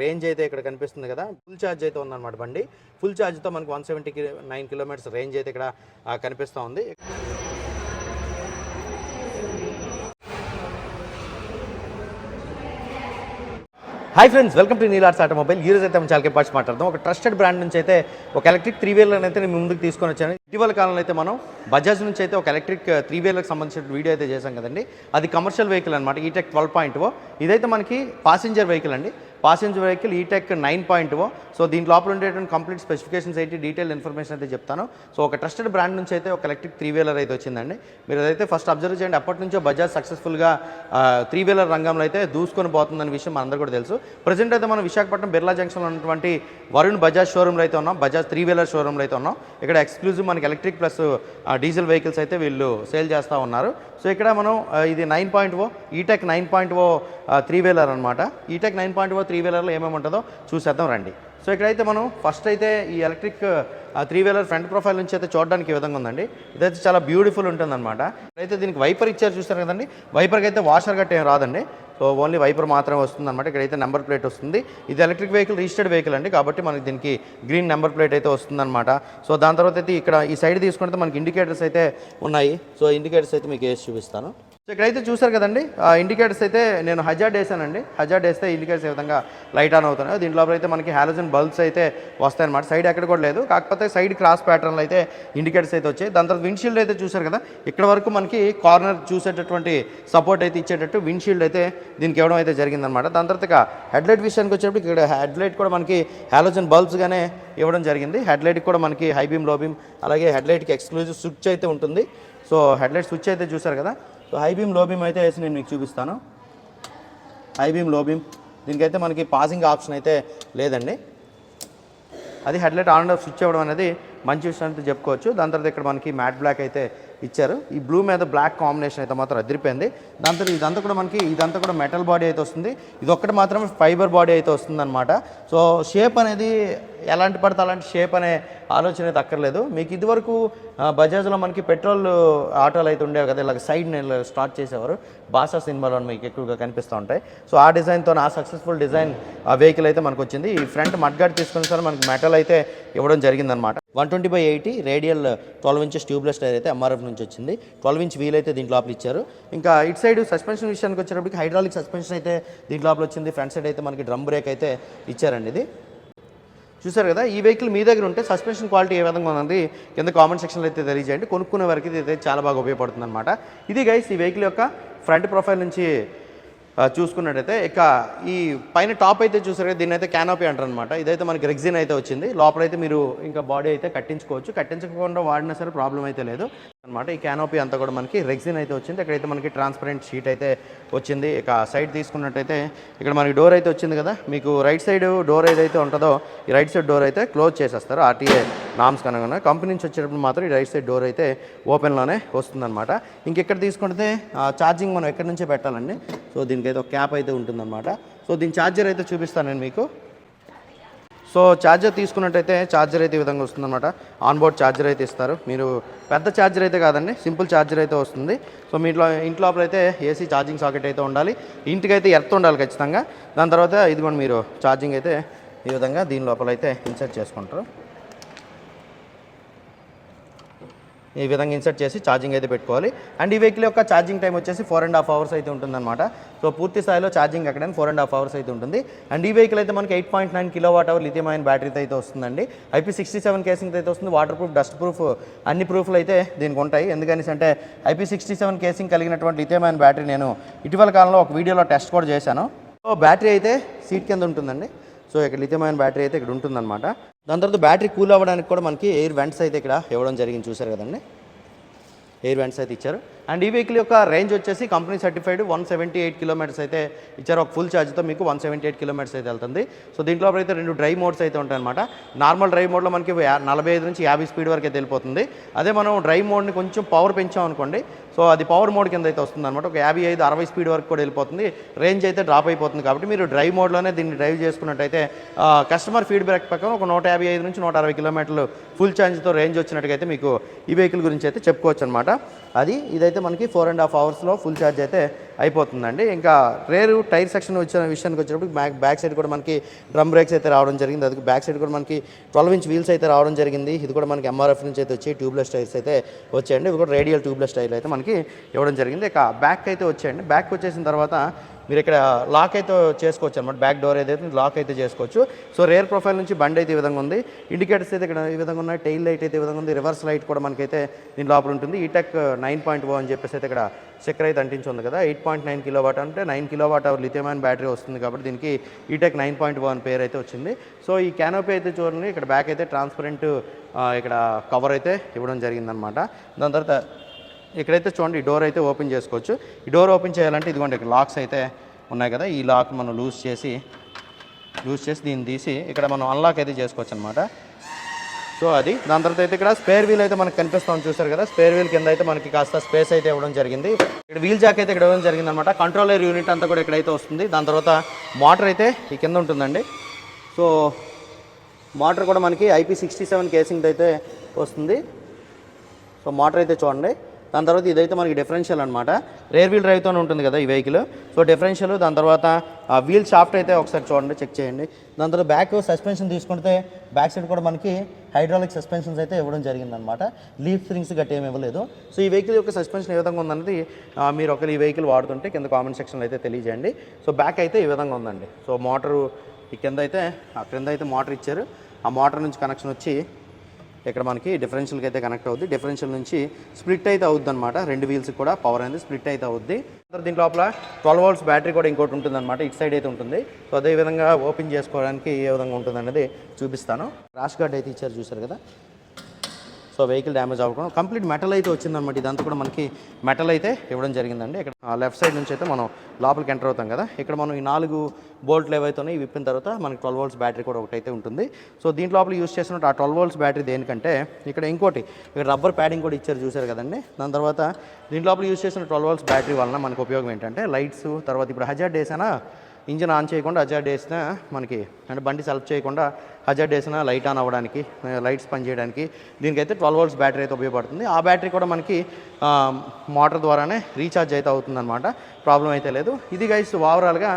Range అయితే ఇక్కడ కనిపిస్తుంది కదా. ఫుల్ ఛార్జ్ అయితే ఉందన్నమాట బండి. ఫుల్ ఛార్జ్తో మనకి one seventy nine kilometres range అయితే ఇక్కడ కనిపిస్తూ ఉంది. హాయ్ ఫ్రెండ్స్ వెల్కమ్ టు నీలార్స్ ఆటోమొబైల్ ఈ రోజు అయితే మనం చాలా పార్ట్స్ మాట్లాడదాం. ఒక ట్రస్టెడ్ బ్రాండ్ నుంచి అయితే ఒక ఎలక్ట్రిక్ త్రీ వీలర్ అయితే నేను ముందుకు తీసుకొని వచ్చాను. ఇటీవల కాలంలో అయితే మనం బజాజ్ నుంచి అయితే ఒక ఎలక్ట్రిక్ త్రీ వీలర్కి సంబంధించిన వీడియో అయితే చేశాం కదండి. అది కమర్షియల్ వెహికల్ అనమాట E Tec twelve point O. ఇదైతే మనకి పాసింజర్ వెహికల్ అండి. Passenger vehicle E Tec nine point O so దీని లోపల ఉండేటువంటి కంప్లీట్ స్పెసిఫికేషన్స్ అయితే డీటెయిల్ ఇన్ఫర్మేషన్ అయితే చెప్తాను. సో ఒక ట్రస్టెడ్ బ్రాండ్ నుంచి అయితే ఒక ఎలక్ట్రిక్ త్రీ వీలర్ అయితే వచ్చిందండి. మీరు అదైతే ఫస్ట్ అబ్జర్వ్ చేయండి. అప్పటి నుంచో బజాజ్ సక్సెస్ఫుల్గా త్రీ వీలర్ రంగంలో అయితే దూసుకొని పోతుందనే విషయం మనందరూ కూడా తెలుసు. ప్రజెంట్ అయితే మనం విశాఖపట్నం బిర్లా జంక్షన్లో ఉన్నటువంటి వరుణ్ బజాజ్ షోరూమ్లో అయితే ఉన్నాం. బజాజ్ త్రీ వీలర్ షోరూమ్లో అయితే ఉన్నాం. ఇక్కడ ఎక్స్క్లూజివ్ మనకి ఎలక్ట్రిక్ ప్లస్ డీజిల్ వెహికల్స్ అయితే వీళ్ళు సేల్ చేస్తూ ఉన్నారు. సో ఇక్కడ మనం ఇది nine point O E Tec nine point O three wheeler అనమాట E Tec nine point O three వీలర్లో ఏమేమి ఉంటుందో చూసేద్దాం రండి. సో ఇక్కడైతే మనం ఫస్ట్ అయితే ఈ electric three wheeler front profile నుంచి అయితే చూడడానికి ఈ విధంగా ఉందండి. ఇదైతే చాలా బ్యూటిఫుల్ ఉంటుందన్నమాట. అయితే దీనికి వైపర్ ఇచ్చారు చూస్తారు కదండి? వైపర్కి అయితే వాషర్ గట్ట ఏం రాదండి. సో ఓన్లీ వైపర్ మాత్రమే వస్తుంది అనమాట ఇక్కడైతే నెంబర్ ప్లేట్ వస్తుంది. ఇది ఎలక్ట్రిక్ వెహికల్ రిజిస్టర్డ్ వెహికల్ అండి. కాబట్టి మనకి దీనికి గ్రీన్ నెంబర్ ప్లేట్ అయితే వస్తుందన్నమాట. సో దాని తర్వాత అయితే ఇక్కడ ఈ సైడ్ తీసుకుంటే మనకి ఇండికేటర్స్ అయితే ఉన్నాయి. సో ఇండికేటర్స్ అయితే మీకు వేసి చూపిస్తాను. సో ఇక్కడైతే చూసారు కదండి ఇండికేటర్స్ అయితే నేను హజార్డ్ వేసానండి హజార్డ్ వేస్తే ఇండికేటర్స్ ఏ విధంగా లైట్ ఆన్ అవుతున్నాయి దీంట్లో అయితే మనకి హాలజన్ బల్బ్స్ అయితే వస్తాయన్నమాట. సైడ్ ఎక్కడ కూడా లేదు కాకపోతే సైడ్ క్రాస్ ప్యాటర్న్లు అయితే ఇండికేటర్స్ అయితే వచ్చాయి. దాని తర్వాత విండ్షీల్డ్ అయితే చూసారు కదా ఇక్కడ వరకు మనకి కార్నర్ చూసేటటువంటి సపోర్ట్ అయితే ఇచ్చేటట్టు విండ్షీల్డ్ అయితే దీనికి ఇవ్వడం అయితే జరిగిందనమాట దాని తర్వాత హెడ్లైట్ విషయానికి వచ్చేటప్పుడు ఇక్కడ హెడ్లైట్ కూడా మనకి హాలోజన్ బల్బ్స్గానే ఇవ్వడం జరిగింది. హెడ్లైట్ కూడా మనకి హై బీమ్లో బీమ్ అలాగే హెడ్లైట్కి ఎక్స్క్లూజివ్ స్విచ్ అయితే ఉంటుంది. సో హెడ్లైట్ స్విచ్ అయితే చూసారు కదా సో హై బీమ్లో బీమ్ అయితే వేసి నేను మీకు చూపిస్తాను. హై బీమ్లో బీమ్ దీనికైతే మనకి పాసింగ్ ఆప్షన్ అయితే లేదండి. అది headlight on and off switch అవ్వడం అనేది మంచి విషయం అంటే చెప్పుకోవచ్చు. దాని తర్వాత ఇక్కడ మనకి మ్యాట్ బ్లాక్ అయితే ఇచ్చారు. ఈ బ్లూ మీద బ్లాక్ కాంబినేషన్ అయితే మాత్రం అదిరిపోయింది. దాని తర్వాత ఇదంతా కూడా మనకి ఇదంతా కూడా మెటల్ బాడీ అయితే వస్తుంది. ఇది ఒక్కటి మాత్రమే ఫైబర్ బాడీ అయితే వస్తుంది అనమాట సో షేప్ అనేది ఎలాంటి పడితే అలాంటి షేప్ అనే ఆలోచన అయితే అక్కర్లేదు. మీకు ఇదివరకు బజాజ్లో మనకి పెట్రోల్ ఆటోలు అయితే ఉండేవి కదా ఇలాగ సైడ్ స్టార్ట్ చేసేవారు. బాసా సినిమాలో మీకు ఎక్కువగా కనిపిస్తూ ఉంటాయి. సో ఆ డిజైన్తో ఆ సక్సెస్ఫుల్ డిజైన్ ఆ వెహికల్ అయితే మనకు వచ్చింది ఈ ఫ్రంట్ మడ్గాడ్ తీసుకున్న సార్ మనకి మెటల్ అయితే ఇవ్వడం జరిగిందనమాట one twenty by eighty radial twelve inches tubeless tyre అయితే ఎంఆర్ఎఫ్ నుంచి వచ్చింది. ట్వెల్వ్ ఇంచ్ వీల్ అయితే దీంట్లో లోపల ఇచ్చారు. ఇంకా ఇటు సైడ్ సస్పెన్షన్ విషయానికి వచ్చేటప్పటికి హైడ్రాలిక్ సస్పెన్షన్ అయితే దీంట్లో లోపల వచ్చింది. ఫ్రంట్ సైడ్ అయితే మనకి డ్రమ్ బ్రేక్ అయితే ఇచ్చారండి ఇది. చూసారు కదా ఈ వెహికల్ మీ దగ్గర ఉంటే సస్పెన్షన్ క్వాలిటీ ఏ విధంగా ఉందండి కింద కామెంట్ సెక్షన్లో అయితే తెలియజేయండి. కొనుక్కునే వరకు ఇది అయితే చాలా బాగా ఉపయోగపడుతుంది అనమాట ఇది గైస్ ఈ వెహికల్ యొక్క ఫ్రంట్ ప్రొఫైల్ నుంచి చూసుకున్నట్టయితే ఇక ఈ పైన టాప్ అయితే చూసారు కదా దీన్ని అయితే క్యానోపీ అంటారు అనమాట ఇదైతే మనకి రెగ్జిన్ అయితే వచ్చింది. లోపలైతే మీరు ఇంకా బాడీ అయితే కట్టించుకోవచ్చు. కట్టించకుండా వాడినా సరే ప్రాబ్లం అయితే లేదు. అనమాట ఈ క్యానోపీ అంతా కూడా మనకి రెగ్జిన్ అయితే వచ్చింది. అక్కడైతే మనకి ట్రాన్స్పరెంట్ షీట్ అయితే వచ్చింది. ఇక సైడ్ తీసుకున్నట్టయితే ఇక్కడ మనకి డోర్ అయితే వచ్చింది కదా. మీకు రైట్ సైడ్ డోర్ ఏదైతే ఉంటుందో ఈ రైట్ సైడ్ డోర్ అయితే క్లోజ్ చేసేస్తారు. ఆర్టీఏ నామ్స్ కనుక కంపెనీ నుంచి వచ్చేటప్పుడు మాత్రం ఈ రైట్ సైడ్ డోర్ అయితే ఓపెన్లోనే వస్తుందన్నమాట. ఇంకెక్కడ తీసుకుంటే ఛార్జింగ్ మనం ఎక్కడి నుంచే పెట్టాలండి? సో దీనికైతే ఒక క్యాప్ అయితే ఉంటుందన్నమాట. సో దీని ఛార్జర్ అయితే చూపిస్తాను నేను మీకు. సో ఛార్జర్ తీసుకున్నట్టయితే ఛార్జర్ అయితే ఈ విధంగా వస్తుందన్నమాట. ఆన్బోర్డ్ ఛార్జర్ అయితే ఇస్తారు. మీరు పెద్ద ఛార్జర్ అయితే కాదండి సింపుల్ ఛార్జర్ అయితే వస్తుంది. సో మీ ఇంట్లో ఇంట్లో లోపల అయితే ఏసీ ఛార్జింగ్ సాకెట్ అయితే ఉండాలి. ఇంటికైతే ఎర్త్ ఉండాలి ఖచ్చితంగా. దాని తర్వాత ఇదిగోండి మీరు ఛార్జింగ్ అయితే ఈ విధంగా దీని లోపల అయితే ఇన్సర్ట్ చేసుకుంటారు. ఈ విధంగా ఇన్సర్ట్ చేసి ఛార్జింగ్ అయితే పెట్టుకోవాలి. అండ్ ఈ వెహికల్ యొక్క ఛార్జింగ్ టైం వచ్చేసి ఫోర్ అండ్ హాఫ్ అవర్స్ అయితే ఉంటుందన్నమాట. సో పూర్తి స్థాయిలో ఛార్జింగ్ ఎక్కడైనా ఫోర్ అండ్ హాఫ్ అవర్స్ అయితే ఉంటుంది. అండ్ ఈ వెహికల్ అయితే మనకి eight point nine kilowatt hour lithium అయిన బ్యాటరీతో అయితే వస్తుందండి. ఐపీ సిక్స్టీ సెవెన్ కేసింగ్ అయితే వస్తుంది. వాటర్ ప్రూఫ్ డస్ట్ ప్రూఫ్ అన్ని ప్రూఫ్లు అయితే దీనికి ఉంటాయి. ఎందుకనేసి అంటే ఐపీ సిక్స్టీ సెవెన్ కేసింగ్ కలిగినటువంటి లిథియం అయిన బ్యాటరీ నేను ఇటీవల కాలంలో ఒక వీడియోలో టెస్ట్ కూడా చేశాను. సో బ్యాటరీ అయితే సీట్ కింద ఉంటుందండి. సో ఇక్కడ లిథియం బ్యాటరీ అయితే ఇక్కడ ఉంటుందన్నమాట. దాని తర్వాత బ్యాటరీ కూల్ అవ్వడానికి కూడా మనకి ఎయిర్ వెంట్స్ అయితే ఇక్కడ ఇవ్వడం జరిగింది. చూసారు కదండి? ఎయిర్ వెంట్స్ అయితే ఇచ్చారు. అండ్ ఈ వెహికల్ యొక్క రేంజ్ వచ్చేసి company certified one seventy eight kilometres అయితే ఇచ్చారు. ఒక ఫుల్ ఛార్జ్తో మీకు వన్ సెవెంటీ ఎయిట్ కిలోమీటర్స్ అయితే వెళ్తుంది. సో దీంట్లో అయితే రెండు డ్రైవ్ మోడ్స్ అయితే ఉంటాయన్నమాట. నార్మల్ డ్రైవ్ మోడ్లో మనకి నలభై ఐదు నుంచి యాభై స్పీడ్ వరకు అయితే వెళ్ళిపోతుంది. అదే మనం డ్రైవ్ మోడ్ని కొంచెం పవర్ పెంచాం అనుకోండి. సో అది పవర్ మోడ్ కింద అయితే వస్తుంది అనమాట ఒక యాభై ఐదు అరవై స్పీడ్ వరకు కూడా వెళ్ళిపోతుంది. రేంజ్ అయితే డ్రాప్ అయిపోతుంది కాబట్టి మీరు డ్రైవ్ మోడ్లోనే దీన్ని డ్రైవ్ చేసుకున్నట్టయితే కస్టమర్ ఫీడ్బ్యాక్ ప్రకారం ఒక నూట యాభై ఐదు నుంచి నూట అరవై కిలోమీటర్లు ఫుల్ ఛార్జ్తో రేంజ్ వచ్చినట్టుగా అయితే మీకు ఈ వెహికల్ గురించి అయితే చెప్పుకోవచ్చు అనమాట అది ఇదైతే మనకి ఫోర్ అండ్ హాఫ్ అవర్స్లో ఫుల్ ఛార్జ్ అయితే అయిపోతుందండి. ఇంకా రేరు టైర్ సెక్షన్ వచ్చిన విషయానికి వచ్చేటప్పుడు బ్యాక్ బ్యాక్ సైడ్ కూడా మనకి డ్రమ్ బ్రేక్స్ అయితే రావడం జరిగింది. అది బ్యాక్ సైడ్ కూడా మనకి ట్వెల్వ్ ఇంచ్ వీల్స్ అయితే రావడం జరిగింది. ఇది కూడా మనకి ఎంఆర్ఎఫ్ నుంచి అయితే వచ్చి ట్యూబ్లెస్ టైర్స్ అయితే వచ్చాయండి. ఇవి కూడా రేడియల్ ట్యూబ్లెస్ టైర్లు అయితే మనకి ఇవ్వడం జరిగింది. ఇక బ్యాక్ అయితే వచ్చాయండి. బ్యాక్ వచ్చేసిన తర్వాత మీరు ఇక్కడ లాక్ అయితే చేసుకోవచ్చు అనమాట బ్యాక్ డోర్ ఏదైతే లాక్ అయితే చేసుకోవచ్చు. సో రేర్ ప్రొఫైల్ నుంచి బండి అయితే ఈ విధంగా ఉంది. ఇండికేటర్స్ అయితే ఇక్కడ ఈ విధంగా ఉన్నాయి. టైల్ లైట్ అయితే ఈ విధంగా ఉంది. రివర్స్ లైట్ కూడా మనకైతే దీని లోపల ఉంటుంది. ఈటెక్ నైన్ పాయింట్ ఓ అని చెప్పేసి అయితే ఇక్కడ చక్కెర అయితే అంటించుంది కదా. Eight point nine kilo watt అంటే నైన్ కిలో వాట్ అవర్ లిథియమైన బ్యాటరీ వస్తుంది కాబట్టి దీనికి ఈటెక్ నైన్ పాయింట్ వన్ పేరు అయితే వచ్చింది. సో ఈ క్యానోపీ అయితే చూడండి. ఇక్కడ బ్యాక్ అయితే ట్రాన్స్పరెంట్ ఇక్కడ కవర్ అయితే ఇవ్వడం జరిగిందనమాట దాని తర్వాత ఇక్కడైతే చూడండి ఈ డోర్ అయితే ఓపెన్ చేసుకోవచ్చు. ఈ డోర్ ఓపెన్ చేయాలంటే ఇదిగోండి ఇక్కడ లాక్స్ అయితే ఉన్నాయి కదా ఈ లాక్ మనం లూజ్ చేసి లూజ్ చేసి దీన్ని తీసి ఇక్కడ మనం అన్లాక్ అయితే చేసుకోవచ్చు అనమాట సో అది దాని తర్వాత అయితే ఇక్కడ స్పేర్ వీల్ అయితే మనకి కనిపిస్తాం చూసారు కదా? స్పేర్ వీల్ కింద అయితే మనకి కాస్త స్పేస్ అయితే ఇవ్వడం జరిగింది. ఇక్కడ వీల్ జాక్ అయితే ఇక్కడ ఇవ్వడం జరిగింది అనమాట కంట్రోలర్ యూనిట్ అంతా కూడా ఇక్కడైతే వస్తుంది. దాని తర్వాత మోటార్ అయితే ఈ కింద ఉంటుందండి. సో మోటార్ కూడా మనకి ఐపీ సిక్స్టీ సెవెన్ కేసింగ్ అయితే వస్తుంది. సో మోటార్ అయితే చూడండి. దాని తర్వాత ఇదైతే మనకి డిఫరెన్షియల్ అనమాట రేర్ వీల్ డ్రైవ్తోనే ఉంటుంది కదా ఈ వెహికల్ సో డిఫరెన్షియల్ దాని తర్వాత వీల్ షాఫ్ట్ అయితే ఒకసారి చూడండి చెక్ చేయండి. దాని తర్వాత బ్యాక్ సస్పెన్షన్ తీసుకుంటే బ్యాక్ సైడ్ కూడా మనకి హైడ్రాలిక్ సస్పెన్షన్స్ అయితే ఇవ్వడం జరిగిందనమాట లీఫ్ స్ప్రింగ్స్ గట్టి ఏమి ఇవ్వలేదు. సో ఈ వెహికల్ యొక్క సస్పెన్షన్ ఏ విధంగా ఉందన్నది మీరు ఒకరు ఈ వెహికల్ వాడుతుంటే కింద కామెంట్ సెక్షన్లో అయితే తెలియజేయండి. సో బ్యాక్ అయితే ఈ విధంగా ఉందండి. సో మోటరు ఈ కింద అయితే ఆ క్రింద అయితే మోటార్ ఇచ్చారు. ఆ మోటార్ నుంచి కనెక్షన్ వచ్చి ఇక్కడ మనకి డిఫరెన్షియల్కి అయితే కనెక్ట్ అవుద్ది. డిఫరెన్షియల్ నుంచి స్ప్లిట్ అయితే అవుద్ది అనమాట రెండు వీల్స్ కూడా పవర్ అనేది స్ప్లిట్ అయితే అవుద్ది. దీని లోపల ట్వెల్వ్ వోల్ట్స్ బ్యాటరీ కూడా ఇంకోటి ఉంటుంది అనమాట ఇటు సైడ్ అయితే ఉంటుంది. సో అదే విధంగా ఓపెన్ చేసుకోవడానికి ఏ విధంగా ఉంటుంది అనేది చూపిస్తాను. రాష్ గార్డ్ అయితే ఇచ్చారు చూసారు కదా? సో వెహికల్ డ్యామేజ్ అవ్వకుండా కంప్లీట్ మెటల్ అయితే వచ్చిందనమాట ఇదంతా కూడా మనకి మెటల్ అయితే ఇవ్వడం జరిగిందండి. ఇక్కడ లెఫ్ట్ సైడ్ నుంచి అయితే మనం లోపలికి ఎంటర్ అవుతాం కదా. ఇక్కడ మనం ఈ నాలుగు బోల్ట్లు ఏవైతే ఇవి విప్పిన తర్వాత మనకి ట్వెల్వ్ వోల్ట్స్ బ్యాటరీ కూడా ఒకటైతే ఉంటుంది. సో దీని లోపల యూస్ చేసినట్టు ఆ ట్వెల్వ్ వోల్ట్స్ బ్యాటరీ దేనికంటే ఇక్కడ ఇంకోటి ఇక్కడ రబ్బర్ ప్యాడింగ్ కూడా ఇచ్చారు చూసారు కదండి. దాని తర్వాత దీని లోపల యూస్ చేసిన ట్వెల్వ్ వోల్ట్స్ బ్యాటరీ వలన మనకు ఉపయోగం ఏంటంటే లైట్స్ తర్వాత ఇప్పుడు హజార్ డేస్ అయినా ఇంజిన్ ఆన్ చేయకుండా హజార్డ్ వేసినా మనకి అంటే బండి సెల్ఫ్ చేయకుండా హజార్డ్ వేసినా లైట్ ఆన్ అవ్వడానికి లైట్స్ పనిచేయడానికి దీనికైతే ట్వెల్వ్ వోల్ట్స్ బ్యాటరీ అయితే ఉపయోగపడుతుంది. ఆ బ్యాటరీ కూడా మనకి మోటార్ ద్వారానే రీఛార్జ్ అయితే అవుతుందన్నమాట. ప్రాబ్లం అయితే లేదు. ఇది గైస్ ఓవరాల్గా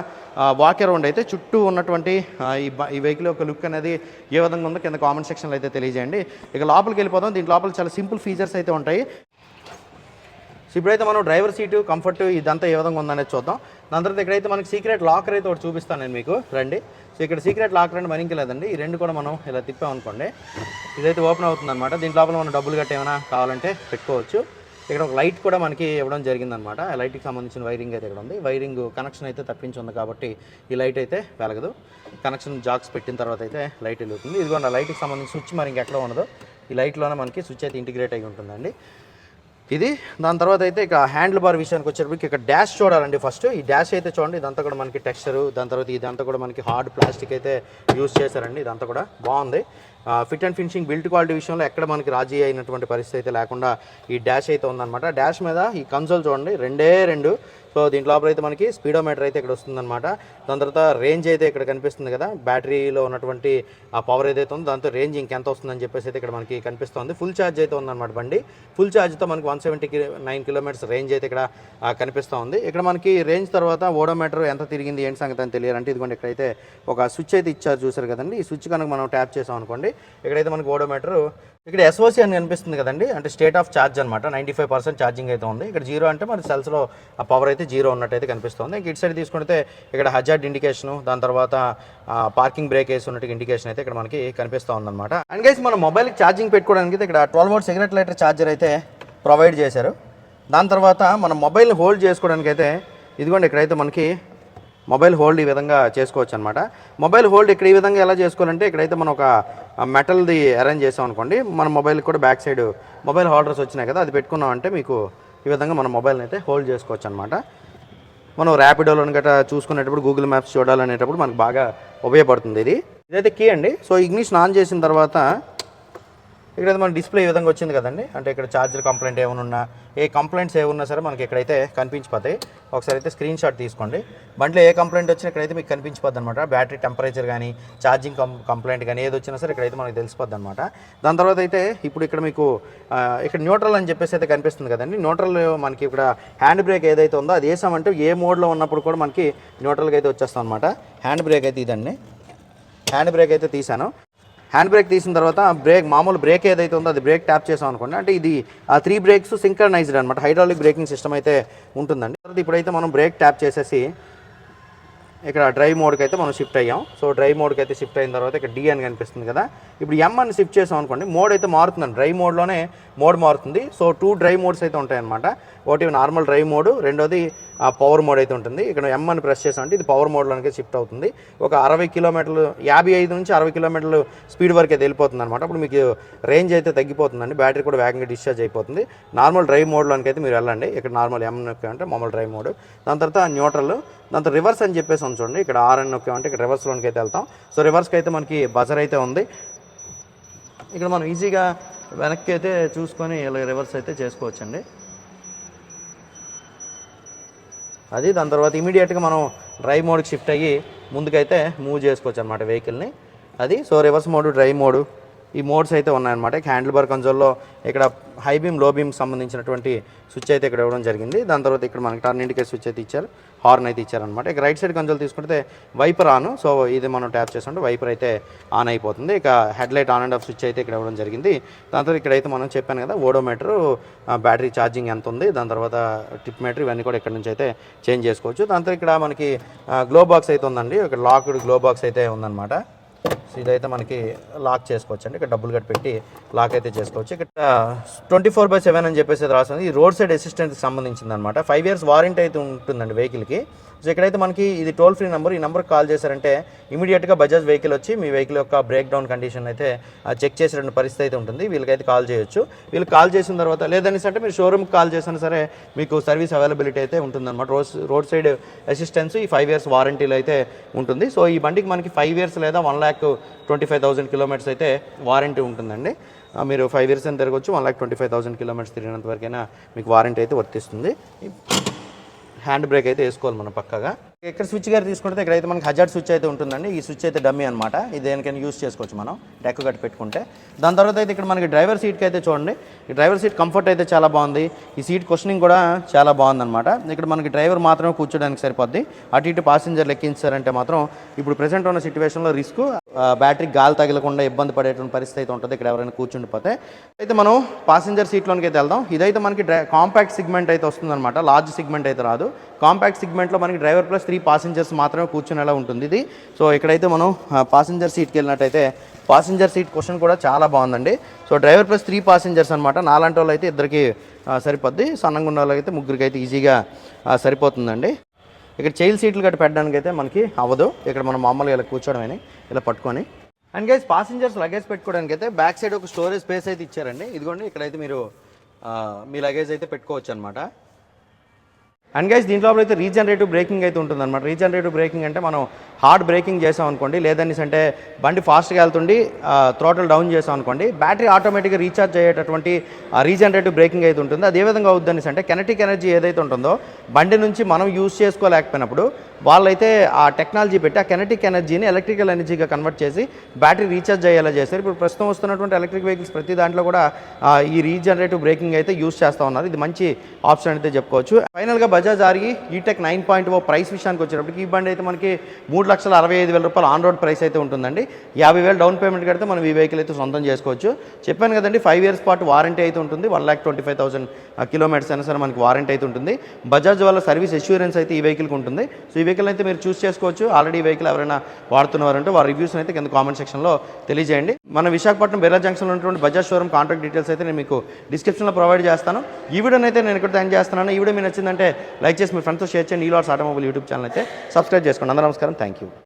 వాక్ అరౌండ్ అయితే చుట్టూ ఉన్నటువంటి ఈ ఈ వెహికల్ యొక్క లుక్ అనేది ఏ విధంగా ఉందో కింద కామెంట్ సెక్షన్లో అయితే తెలియజేయండి. ఇక లోపలికి వెళ్ళిపోదాం. దీంట్ లోపల చాలా సింపుల్ ఫీచర్స్ అయితే ఉంటాయి. సో ఇప్పుడైతే మనం డ్రైవర్ సీటు కంఫర్ట్ ఇదంతా ఏ విధంగా ఉందనేది చూద్దాం. దాని తర్వాత ఇక్కడైతే మనకి సీక్రెట్ లాకర్ అయితే ఒకటి చూపిస్తాను నేను మీకు. రండి. సో ఇక్కడ సీక్రెట్ లాకర్ అంటే మరింక లేదండి. ఈ రెండు కూడా మనం ఇలా తిప్పామనుకోండి ఇదైతే ఓపెన్ అవుతుంది అనమాట దీని లోపల మనం డబ్బులు గట్ట ఏమైనా కావాలంటే పెట్టుకోవచ్చు. ఇక్కడ ఒక లైట్ కూడా మనకి ఇవ్వడం జరిగిందనమాట ఆ లైట్కి సంబంధించిన వైరింగ్ అయితే ఇక్కడ ఉంది. వైరింగ్ కనెక్షన్ అయితే తప్పించింది కాబట్టి ఈ లైట్ అయితే వెలగదు. కనెక్షన్ జాక్స్ పెట్టిన తర్వాత అయితే లైట్ వెలుగుతుంది. ఇదిగోండి ఆ లైట్కి సంబంధించిన స్విచ్ మరి ఇంకెక్కడ ఉండదు. ఈ లైట్లోనే మనకి స్విచ్ అయితే ఇంటిగ్రేట్ అయి ఉంటుందండి. ఇది దాని తర్వాత అయితే ఇక హ్యాండిల్ బార్ విషయానికి వచ్చేటప్పటికి ఇక్కడ డాష్ చూడాలండి ఫస్ట్ ఈ డాష్ అయితే చూడండి ఇదంతా కూడా మనకి టెక్స్చర్ దాని తర్వాత ఇదంతా కూడా మనకి హార్డ్ ప్లాస్టిక్ అయితే యూస్ చేశారండి ఇదంతా కూడా బాగుంది. Fit and finishing built quality విషయంలో ఎక్కడ మనకి రాజీ అయినటువంటి పరిస్థితి అయితే లేకుండా ఈ డాష్ అయితే ఉందన్నమాట. డాష్ మీద ఈ కన్సోల్ చూడండి రెండే రెండు. సో దీంట్లో లోపల అయితే మనకి స్పీడోమీటర్ అయితే ఇక్కడ వస్తుందన్నమాట. దాని తర్వాత రేంజ్ అయితే ఇక్కడ కనిపిస్తుంది కదా బ్యాటరీలో ఉన్నటువంటి ఆ పవర్ ఏదైతే ఉందో దాంతో రేంజ్ ఇంకెంత వస్తుందని చెప్పేసి అయితే ఇక్కడ మనకి కనిపిస్తుంది. ఫుల్ ఛార్జ్ అయితే ఉందన్నమాట బండి. ఫుల్ ఛార్జ్తో మనకి one seventy nine kilometres range అయితే ఇక్కడ కనిపిస్తూ ఉంది ఇక్కడ మనకి రేంజ్ తర్వాత ఓడోమీటర్ ఎంత తిరిగింది ఏంటి సంగతి అని తెలియాలంటే ఇదిగోండి ఇక్కడైతే ఒక స్విచ్ అయితే ఇచ్చారు చూసారు కదండి. ఈ స్విచ్ కనుక మనం ట్యాప్ చేసాం అనుకోండి ఇక్కడైతే మనకి ఓడోమీటర్. ఇక్కడ ఎస్ఓసి అని కనిపిస్తుంది కదండి. అంటే స్టేట్ ఆఫ్ ఛార్జ్ అనమాట నైంటీ ఫైవ్ పర్సెంట్ ఛార్జింగ్ అయితే ఉంది. ఇక్కడ జీరో అంటే మన సెల్స్లో ఆ పవర్ అయితే జీరో ఉన్నట్టు అయితే కనిపిస్తుంది. ఇంక ఇటు సైడ్ తీసుకుంటే ఇక్కడ హజార్డ్ ఇండికేషన్ దాని తర్వాత పార్కింగ్ బ్రేక్ వేసి ఉన్నట్టు ఇండికేషన్ అయితే ఇక్కడ మనకి కనిపిస్తూ ఉందన్నమాట. అండ్ గైస్ మన మొబైల్కి ఛార్జింగ్ పెట్టుకోవడానికి ఇక్కడ twelve volt cigarette lighter charger అయితే ప్రొవైడ్ చేశారు. దాని తర్వాత మన మొబైల్ని హోల్డ్ చేసుకోవడానికి అయితే ఇదిగోండి ఇక్కడైతే మనకి మొబైల్ హోల్డ్ ఈ విధంగా చేసుకోవచ్చు అనమాట మొబైల్ హోల్డ్ ఇక్కడ ఈ విధంగా ఎలా చేసుకోవాలంటే ఇక్కడైతే మనం ఒక మెటల్ది అరేంజ్ చేసాం అనుకోండి మన మొబైల్ కూడా బ్యాక్ సైడ్ మొబైల్ హోల్డర్స్ వచ్చినాయి కదా అది పెట్టుకున్నామంటే మీకు ఈ విధంగా మన మొబైల్ని అయితే హోల్డ్ చేసుకోవచ్చు అనమాట మనం ర్యాపిడోలో గట్రా చూసుకునేటప్పుడు గూగుల్ మ్యాప్స్ చూడాలనేటప్పుడు మనకు బాగా ఉపయోగపడుతుంది ఇది. ఇదైతే కీ అండి. సో ఇగ్నిషన్ ఆన్ చేసిన తర్వాత ఇక్కడ మన డిస్ప్లే ఈ విధంగా వచ్చింది కదండి. అంటే ఇక్కడ ఛార్జర్ కంప్లైంట్ ఏమైనా ఉన్నా ఏ కంప్లైంట్స్ ఏమున్నా సరే మనకి ఇక్కడైతే కనిపించిపోతాయి. ఒకసారి అయితే స్క్రీన్ షాట్ తీసుకోండి. బండిలో ఏ కంప్లైంట్ వచ్చినా ఇక్కడైతే మీకు కనిపించిపోద్ది అనమాట బ్యాటరీ టెంపరేచర్ కానీ ఛార్జింగ్ కం కంప్లైంట్ కానీ ఏది వచ్చినా సరే ఇక్కడైతే మనకి తెలిసిపోద్ది అనమాట దాని తర్వాత అయితే ఇప్పుడు ఇక్కడ మీకు ఇక్కడ న్యూట్రల్ అని చెప్పేసి అయితే కనిపిస్తుంది కదండి. న్యూట్రల్ మనకి ఇక్కడ హ్యాండ్ బ్రేక్ ఏదైతే ఉందో అది వేసామంటే ఏ మోడ్లో ఉన్నప్పుడు కూడా మనకి న్యూట్రల్గా అయితే వచ్చేస్తాం అనమాట హ్యాండ్ బ్రేక్ అయితే ఇదండి. హ్యాండ్ బ్రేక్ అయితే తీసాను. హ్యాండ్ బ్రేక్ తీసిన తర్వాత బ్రేక్ మామూలు బ్రేక్ ఏదైతే ఉందో అది బ్రేక్ ట్యాప్ చేసాం అనుకోండి. అంటే ఇది ఆ త్రీ బ్రేక్స్ సింక్రనైజ్డ్ అనమాట హైడ్రాలిక్ బ్రేకింగ్ సిస్టమ్ అయితే ఉంటుందండి. తర్వాత ఇప్పుడైతే మనం బ్రేక్ ట్యాప్ చేసేసి ఇక్కడ డ్రైవ్ మోడ్కి అయితే మనం షిఫ్ట్ అయ్యాం. సో డ్రైవ్ మోడ్కి అయితే షిఫ్ట్ అయిన తర్వాత ఇక్కడ డి అని కనిపిస్తుంది కదా. ఇప్పుడు ఎం అని షిఫ్ట్ చేసాం అనుకోండి మోడ్ అయితే మారుతుందండి. డ్రైవ్ మోడ్లోనే మోడ్ మారుతుంది. సో టూ డ్రైవ్ మోడ్స్ అయితే ఉంటాయన్నమాట. ఒకటి నార్మల్ డ్రైవ్ మోడ్ రెండోది ఆ పవర్ మోడ్ అయితే ఉంటుంది. ఇక్కడ ఎం అని ప్రెస్ చేసామంటే ఇది పవర్ మోడ్లోనికి షిఫ్ట్ అవుతుంది. ఒక అరవై కిలోమీటర్లు యాభై ఐదు నుంచి అరవై కిలోమీటర్లు స్పీడ్ వరకు అయితే వెళ్ళిపోతుంది అనమాట అప్పుడు మీకు రేంజ్ అయితే తగ్గిపోతుందండి. బ్యాటరీ కూడా వేగంగా డిశ్చార్జ్ అయిపోతుంది. నార్మల్ డ్రైవ్ మోడ్లోనికి అయితే మీరు వెళ్ళండి. ఇక్కడ నార్మల్ ఎం అంటే మామూలు డ్రైవ్ మోడ్ దాని తర్వాత న్యూట్రల్ దాని తర్వాత రివర్స్ అని చెప్పేసి ఉంది చూడండి. ఇక్కడ ఆర్ అని నొక్కామంటే ఇక్కడ రివర్స్లోనికి అయితే వెళ్తాం. సో రివర్స్కి అయితే మనకి బజర్ అయితే ఉంది. ఇక్కడ మనం ఈజీగా వెనక్కి అయితే చూసుకొని ఇలా రివర్స్ అయితే చేసుకోవచ్చండి. అది దాని తర్వాత ఇమీడియట్గా మనం డ్రైవ్ మోడ్కి షిఫ్ట్ అయ్యి ముందుకైతే మూవ్ చేసుకోవచ్చు అనమాట వెహికల్ని అది so reverse mode drive mode ఈ మోడ్స్ అయితే ఉన్నాయన్నమాట. హ్యాండిల్ బార్ కన్సోల్లో ఇక్కడ హై బీమ్లో బీమ్ సంబంధించినటువంటి స్విచ్ అయితే ఇక్కడ ఇవ్వడం జరిగింది. దాని తర్వాత ఇక్కడ మనకి టర్న్ ఇండికేట్ స్విచ్ అయితే ఇచ్చారు. హార్న్ అయితే ఇచ్చారనమాట ఇక రైట్ సైడ్ కన్సోల్ తీసుకుంటే వైపర్ ఆన్ సో ఇది మనం ట్యాప్ చేసుకుంటే వైపర్ అయితే ఆన్ అయిపోతుంది. ఇక headlight on and off switch అయితే ఇక్కడ ఇవ్వడం జరిగింది. దాని తర్వాత ఇక్కడైతే మనం చెప్పాను కదా ఓడోమీటర్ బ్యాటరీ ఛార్జింగ్ ఎంత ఉంది దాని తర్వాత టిప్ మీటర్ ఇవన్నీ కూడా ఇక్కడ నుంచి అయితే చేంజ్ చేసుకోవచ్చు. దాని తర్వాత ఇక్కడ మనకి గ్లో బాక్స్ అయితే ఉందండి. ఇక్కడ లాక్డ్ గ్లో బాక్స్ అయితే ఉందన్నమాట. సో ఇదైతే మనకి లాక్ చేసుకోవచ్చు అండి ఇక్కడ డబ్బులు కట్టి పెట్టి లాక్ అయితే చేసుకోవచ్చు. ఇక్కడ ట్వంటీ ఫోర్ బై సెవెన్ అని చెప్పేసి రాస్తుంది ఈ రోడ్ సైడ్ అసిస్టెంట్కి సంబంధించింది అనమాట ఫైవ్ ఇయర్స్ వారంటీ అయితే ఉంటుందండి వెహికల్కి సో ఇక్కడైతే మనకి ఇది టోల్ ఫ్రీ నెంబర్ ఈ నెంబర్కి కాల్ చేశారంటే ఇమీడియట్గా బజాజ్ వెహికల్ వచ్చి మీ వెహికల్ యొక్క బ్రేక్ డౌన్ కండిషన్ అయితే చెక్ చేసేటువంటి పరిస్థితి అయితే ఉంటుంది. వీళ్ళకైతే కాల్ చేయొచ్చు. వీళ్ళు కాల్ చేసిన తర్వాత లేదనేసి అంటే మీరు షోరూమ్కి కాల్ చేసినా సరే మీకు సర్వీస్ అవైలబిలిటీ అయితే ఉంటుందన్నమాట. రోడ్ రోడ్ సైడ్ అసిస్టెన్స్ ఈ ఫైవ్ ఇయర్స్ వారంటీలో అయితే ఉంటుంది. సో ఈ బండికి మనకి ఫైవ్ ఇయర్స్ లేదా one lakh twenty five thousand kilometres అయితే వారంటీ ఉంటుందండి. మీరు ఫైవ్ ఇయర్స్ అని తిరగచ్చు one lakh twenty five thousand kilometres తిరిగినంత వరకైనా మీకు వారంటీ అయితే వర్తిస్తుంది. హ్యాండ్ బ్రేక్ అయితే వేసుకోవాలి మనం పక్కగా. ఇక్కడ స్విచ్ గారు తీసుకుంటే ఇక్కడ అయితే మనకి హజార్డ్ స్విచ్ అయితే ఉంటుందండి. ఈ స్విచ్ అయితే డమ్మీ అనమాట ఇది దేనికైనా యూస్ చేసుకోవచ్చు మనం. డెక్ కట్టి పెట్టుకుంటే. దాని తర్వాత అయితే ఇక్కడ మనకి డ్రైవర్ సీట్కి అయితే చూడండి. ఈ డ్రైవర్ సీట్ కంఫర్ట్ అయితే చాలా బాగుంది. ఈ సీట్ క్వశ్చనింగ్ కూడా చాలా బాగుందన్నమాట. ఇక్కడ మనకి డ్రైవర్ మాత్రమే కూర్చోడానికి సరిపోద్ది. అటు ఇటు పాసింజర్లు ఎక్కించారంటే మాత్రం ఇప్పుడు ప్రెసెంట్ ఉన్న సిచ్యువేషన్లో రిస్క్ బ్యాటరీ గాలి తగలకుండా ఇబ్బంది పడేటువంటి పరిస్థితి అయితే ఉంటుంది. ఇక్కడ ఎవరైనా కూర్చుండిపోతే. అయితే మనం పాసింజర్ సీట్లోనికి అయితే వెళ్దాం. ఇదైతే మనకి డ్రై కాంపాక్ట్ సిగ్మెంట్ అయితే వస్తుందన్నమాట. లార్జ్ సిగ్మెంట్ అయితే రాదు. కాంపాక్ట్ సిగ్మెంట్లో మనకి డ్రైవర్ ప్లస్ త్రీ పాసింజర్స్ మాత్రమే కూర్చునేలా ఉంటుంది ఇది. సో ఇక్కడైతే మనం పాసింజర్ సీట్కి వెళ్ళినట్టయితే పాసింజర్ సీట్ క్వశ్చన్ కూడా చాలా బాగుందండి. So driver plus three passengers అనమాట నాలాంటి వాళ్ళు అయితే ఇద్దరికి సరిపోద్ది. సన్నంగా ఉన్న వాళ్ళకైతే ముగ్గురికి అయితే ఈజీగా సరిపోతుందండి. ఇక్కడ చైల్డ్ సీట్లు గట్టి పెట్టడానికి అయితే మనకి అవ్వదు. ఇక్కడ మనం మామూలుగా ఇలా కూర్చోవడమని ఇలా పట్టుకొని. అండ్ గైస్ పాసింజర్స్ లగేజ్ పెట్టుకోవడానికి అయితే బ్యాక్ సైడ్ ఒక స్టోరేజ్ స్పేస్ అయితే ఇచ్చారండి. ఇదిగోండి ఇక్కడైతే మీరు మీ లగేజ్ అయితే పెట్టుకోవచ్చు అనమాట అండ్ గైస్ దీంట్లో అయితే రీజనరేటివ్ బ్రేకింగ్ అయితే ఉంటుంది అనమాట రీజనరేటివ్ బ్రేకింగ్ అంటే మనం హార్డ్ బ్రేకింగ్ చేసాం అనుకోండి లేదనేసి అంటే బండి ఫాస్ట్గా వెళ్తుండి థ్రోటల్ డౌన్ చేసాం అనుకోండి బ్యాటరీ ఆటోమేటిక్గా రీఛార్జ్ అయ్యేటటువంటి రీజనరేటివ్ బ్రేకింగ్ అయితే ఉంటుంది. అది ఏ విధంగా అవుద్దనేసి అంటే కెనటిక్ ఎనర్జీ ఏదైతే ఉంటుందో బండి నుంచి మనం యూజ్ చేసుకోలేకపోయినప్పుడు వాళ్ళైతే ఆ టెక్నాలజీ పెట్టి ఆ కెనటిక్ ఎనర్జీని ఎలక్ట్రికల్ ఎనర్జీగా కన్వర్ట్ చేసి బ్యాటరీ రీఛార్జ్ అయ్యేలా చేస్తారు. ఇప్పుడు ప్రస్తుతం వస్తున్నటువంటి ఎలక్ట్రిక్ వెహికల్స్ ప్రతి దాంట్లో కూడా ఈ రీజనరేటివ్ బ్రేకింగ్ అయితే యూస్ చేస్తూ ఉన్నారు. ఇది మంచి ఆప్షన్ అయితే చెప్పుకోవచ్చు. ఫైనల్గా Bajaj RE E Tec nine point O price విషయానికి వచ్చేటప్పటికి ఈ బండి అయితే మనకి మూడు లక్షల అరవై ఐదు వేల రూపాయలు ఆన్ రోడ్ ప్రైస్ అయితే ఉంటుందండి. యాభై వేలు డౌన్ పేమెంట్ కడితే మనం ఈ వెహికల్ అయితే సొంతం చేసుకోవచ్చు. చెప్పాను కదండి ఫైవ్ ఇయర్స్ పాటు వారంటీ అయితే ఉంటుంది. One lakh twenty five thousand kilometres అయినా సరే మనకి వారంటీ అయితే ఉంటుంది. బజాజ్ వల్ల సర్వీస్ ఎష్యూరెన్స్ అయితే ఈ వెహికల్కి ఉంటుంది. సో ఈ వెహికల్ అయితే మీరు చూస్ చేసుకోవచ్చు. ఆల్రెడీ ఈ వెహికల్ ఎవరైనా వాడుతున్నారంటే వారి రివ్యూస్ అయితే కింద కామెంట్ సెక్షన్లో తెలియజేయండి. మన విశాఖపట్నం బిర్లా జంక్షన్లో ఉన్నటువంటి బజాజ్ షోరూమ్ కాంటాక్ట్ డీటెయిల్స్ అయితే నేను మీకు డిస్క్రిప్షన్లో ప్రొవైడ్ చేస్తాను. ఈ వీడియోనైతే నేను ఇక్కడ థ్యాంక్ చేస్తున్నాను. ఈ వీడియో మీకు నచ్చిందంటే లైక్ చేసి మీ ఫ్రెండ్స్తో షేర్ చేయండి. ఈ లాట్స్ ఆటోమొబైల్ యూట్యూబ్ ఛానల్ అయితే సబ్స్క్రైబ్ చేసుకోండి. అందరూ నమస్కారం. Thank you